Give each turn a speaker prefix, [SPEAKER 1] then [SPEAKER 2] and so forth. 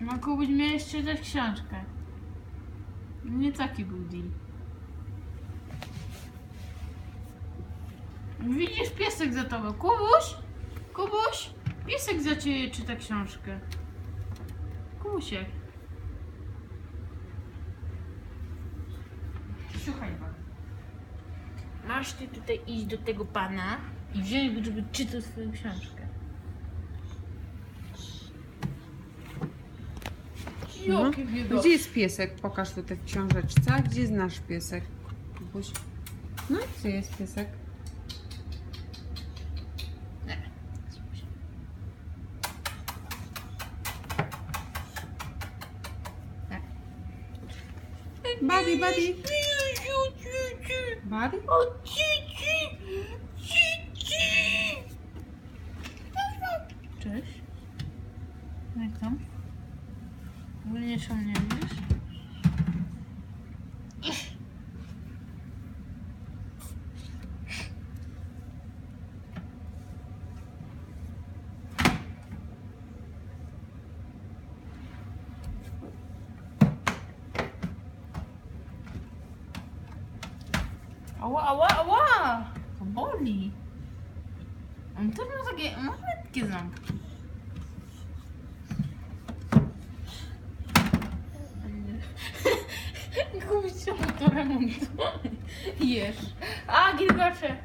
[SPEAKER 1] No Kubuś miał jeszcze dać książkę. Nie taki był deal. Widzisz piesek za tobą. Kubuś? Kubuś? Piesek za ciebie czyta książkę. Kubusiek. Słuchaj pan. Masz ty tutaj iść do tego pana i wziąć go, żeby czytał swoją książkę.
[SPEAKER 2] No.
[SPEAKER 1] Jakie.
[SPEAKER 2] Gdzie jest piesek? Pokaż tutaj w książeczce. Gdzie jest nasz piesek? Kubuś. No i gdzie jest piesek? Buddy, buddy. Buddy?
[SPEAKER 1] O, cici! Cici! Cześć. Jak tam? W ogóle nie szumnie, Ała, ała, ała! To boli. On też ma takie malutkie ząbki. Kupić czemu to remontu? Jesz. A, gilgocze.